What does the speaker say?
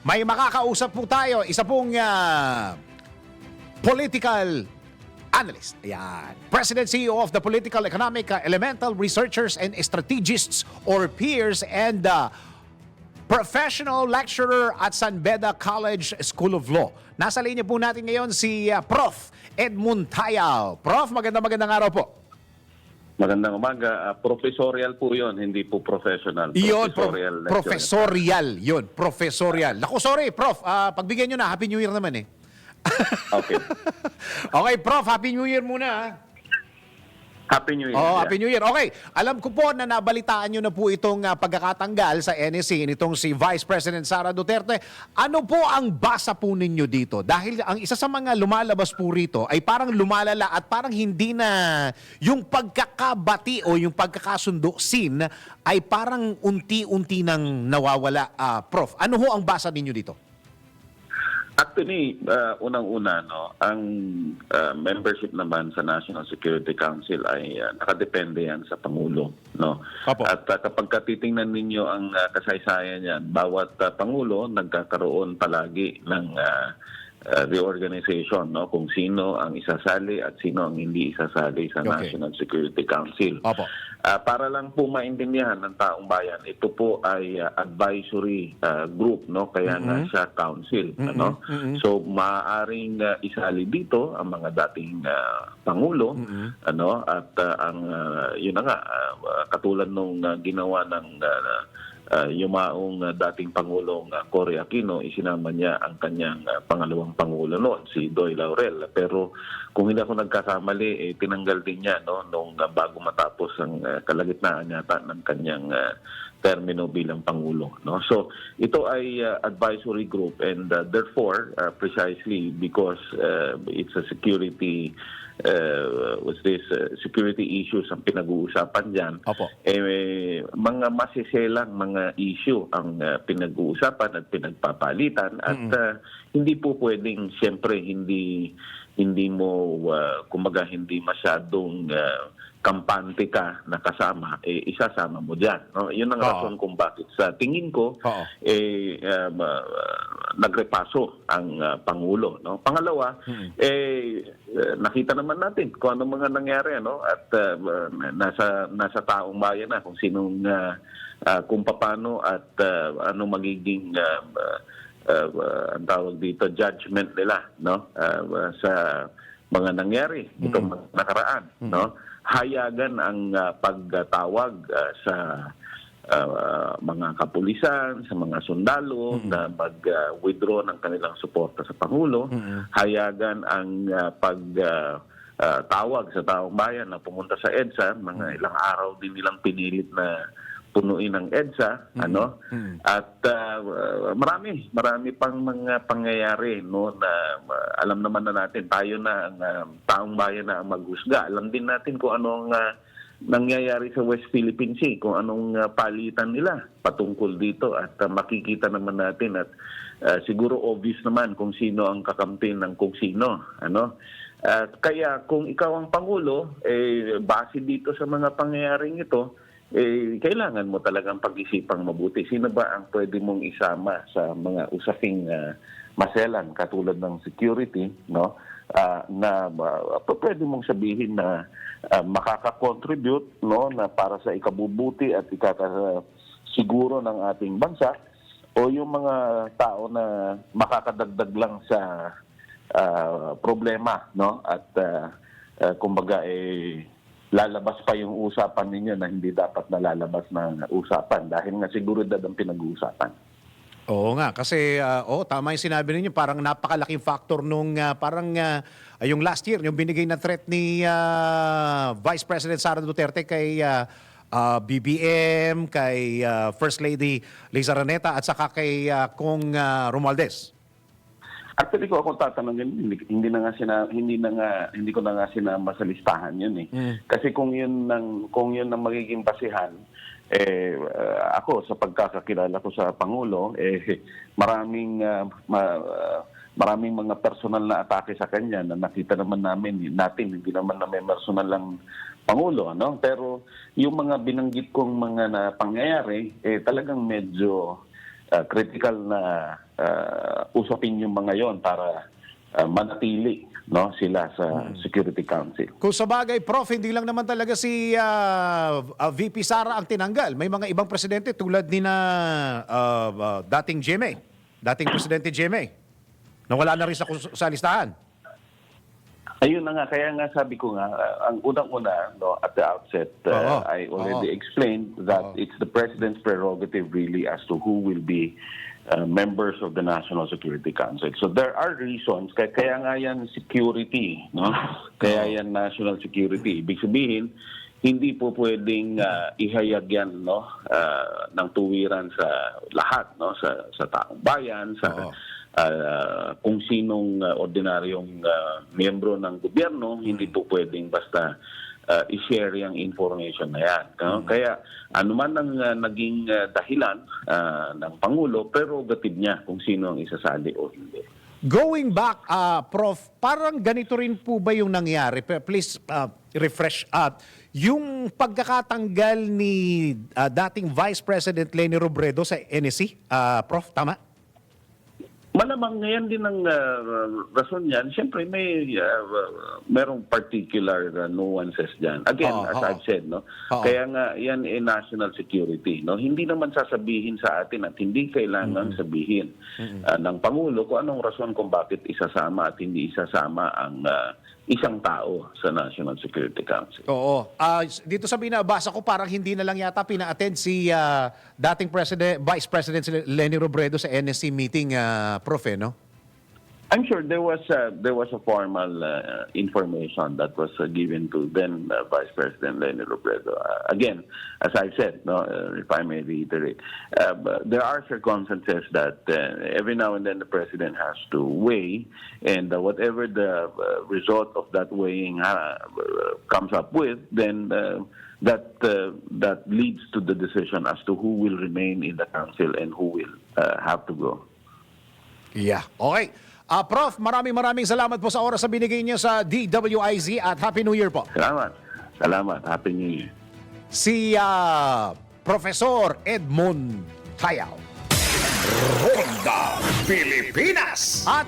may makakausap po tayo. Isa pong ah, political analyst. Ayan. President CEO of the Political Economic uh, Elemental Researchers and Strategists or peers and uh, professional lecturer at San Beda College School of Law. Nasa linya po natin ngayon si uh, Prof. Edmund Tayal. Prof, maganda magandang araw po. Magandang umaga. Ah, professorial po yon hindi po professional. Pro- Professorial lecture. professorial. Yun, professorial. Naku, sorry, Prof. Ah, pagbigyan nyo na, Happy New Year naman eh. Okay. Okay, Prof, Happy New Year muna. ah. Happy New Year. Oh. Happy New Year. Okay, alam ko po na nabalitaan nyo na po itong ah, pagkakatanggal sa NSC nitong si Vice President Sara Duterte. Ano po ang basa po ninyo dito? Dahil ang isa sa mga lumalabas po rito ay parang lumalala at parang hindi na yung pagkakabati o yung pagkakasundo sin ay parang unti-unti nang nawawala. Ah, Prof, ano ho ang basa ninyo dito? Actually, ah, unang-una, no, ang ah, membership naman sa National Security Council ay ah, nakadepende yan sa Pangulo. No? Opo. At ah, kapag katitingnan ninyo ang ah, kasaysayan yan, bawat ah, Pangulo nagkakaroon palagi ng ah, ah, reorganization no kung sino ang isasali at sino ang hindi isasali sa Okay. National Security Council. Opo. Ah, para lang po maintindihan ng taong bayan, ito po ay ah, advisory ah, group, no? Kaya nga siya council, ano? So maaaring ah, isali dito ang mga dating ah, pangulo, ano? At ah, ang ah, yun na nga ah, katulad nung ah, ginawa ng ah, ah, yumaong ah, dating pangulong uh, Cory Aquino, isinama niya ang kanyang ah, pangalawang pangulo noon, si Doy Laurel. Pero kung hindi ako nagkakamali, eh, tinanggal din niya no nung ah, bago matapos ang ah, kalagitnaan yata ng kanyang ah, termino bilang pangulo no? So ito ay ah, advisory group and ah, therefore ah, precisely because ah, it's a security uh, what's this uh, security issues ang pinag-uusapan diyan eh, mga masiselang mga issue ang ah, pinag-uusapan at pinagpapalitan at ah, hindi po pwedeng siyempre hindi hindi mo ah, kumbaga hindi masyadong ah, kampante ka na kasama eh isasama mo diyan no? Yun ang rason kung bakit. Sa tingin ko Oo. eh um, ah, nagrepaso ang ah, pangulo no? Pangalawa eh eh, nakita naman natin kung ano mga nangyari ano? At ah, nasa nasa taong bayan na kung sinong ah, ah, kung paano at ah, ano magiging ah, ah, ah, ang tawag dito judgment nila no? Ah, sa mga nangyari itong mga nakaraan no? Hayagan ang ah, pagtawag ah, sa ah, mga kapulisan, sa mga sundalo na mag-withdraw ng kanilang suporta sa Pangulo. Hayagan ang ah, pag ah, ah, tawag sa taong bayan na pumunta sa EDSA, mga ilang araw din nilang pinilit na punuin ang EDSA, ano? At ah, marami, marami pang mga pangyayari no na ah, alam naman na natin tayo na ang ah, taong bayan na ang maghusga. Alam din natin kung anong ah, nangyayari sa West Philippine Sea, kung anong ah, palitan nila patungkol dito at ah, makikita naman natin at ah, siguro obvious naman kung sino ang kakampi ng kung sino, ano? At kaya kung ikaw ang pangulo, eh base dito sa mga pangyayaring ito, eh kailangan mo talagang pag-isipang mabuti. Sino ba ang pwede mong isama sa mga usaping ah, maselan katulad ng security, no? Ah, na uh, pwede mong sabihin na ah, makaka-contribute no na para sa ikabubuti at ikaka siguro ng ating bansa o yung mga tao na makakadagdag lang sa ah, problema no at ah, ah, kumbaga eh lalabas pa yung usapan ninyo na hindi dapat nalalabas na usapan dahil nga seguridad ang pinag-uusapan. Oo nga, kasi ah, oo, tama yung sinabi ninyo, parang napakalaking factor nung ah, parang ah, yung last year, yung binigay na threat ni ah, Vice President Sara Duterte kay ah, ah, BBM, kay ah, First Lady Liza Raneta at saka kay ah, Kong ah, Romualdez. Actually ko ako tatanungin hindi, hindi na nga sina, hindi na nga hindi ko na nga sinama sa listahan yun eh. Kasi kung yun nang kung yun ang magiging basihan eh uh, ako sa pagkakakilala ko sa pangulo eh maraming uh, ma- uh, maraming mga personal na atake sa kanya na nakita naman namin natin hindi naman na may personal lang pangulo no pero yung mga binanggit kong mga na pangyayari eh talagang medyo uh, critical na ah, usapin yung mga yon para ah, manatili no sila sa Security Council. Kung sa bagay, Prof, hindi lang naman talaga si ah, ah, VP Sara ang tinanggal. May mga ibang presidente tulad ni na ah, ah, dating GMA, dating presidente GMA, na wala na rin sa, sa listahan. Ayun na nga, kaya nga sabi ko nga, uh, ang unang-una no, at the outset, uh, Oo. I already Oo. explained that Oo. it's the President's prerogative really as to who will be uh, members of the National Security Council. So there are reasons, kaya, kaya nga yan security, no? kaya yan national security. Ibig sabihin, hindi po pwedeng uh, ihayag yan no, uh, ng tuwiran sa lahat, no? sa, sa taong bayan, sa Oo. ah, kung sinong ah, ordinaryong ah, miyembro ng gobyerno, hindi po pwedeng basta ah, i-share yung information na yan. no? Kaya anuman ang ah, naging ah, dahilan ah, ng Pangulo, prerogative niya kung sino ang isasali o hindi. Going back, ah, Prof, parang ganito rin po ba yung nangyari? Please ah, refresh up. Yung pagkakatanggal ni ah, dating Vice President Leni Robredo sa NSC, ah, Prof, tama? Malamang ngayon din ang ah, rason niyan. Siyempre, may ah, merong particular ah, nuances dyan. Again, Oo, as oo. I've said, no? Oo. kaya nga yan ay national security. No? Hindi naman sasabihin sa atin at hindi kailangan sabihin ah, ng Pangulo kung anong rason kung bakit isasama at hindi isasama ang ah, isang tao sa National Security Council. Oo. Ah, dito sa binabasa ko, parang hindi na lang yata pina-attend si ah, dating President, Vice President si Leni Robredo sa NSC meeting, ah, Prof, eh, no? I'm sure there was a, there was a formal uh, information that was uh, given to then uh, Vice President Leni Robredo. Uh, again, as I said, no, uh, if I may reiterate, uh, there are circumstances that every now and then the president has to weigh, and whatever the result of that weighing comes up with, then. That uh, that leads to the decision as to who will remain in the council and who will uh, have to go. Yeah. Okay. Ah, Prof, maraming maraming salamat po sa oras na binigay niyo sa DWIZ at Happy New Year po. Salamat. Salamat. Happy New Year. Si ah, Professor Edmond Tayaw. Ronda Pilipinas. At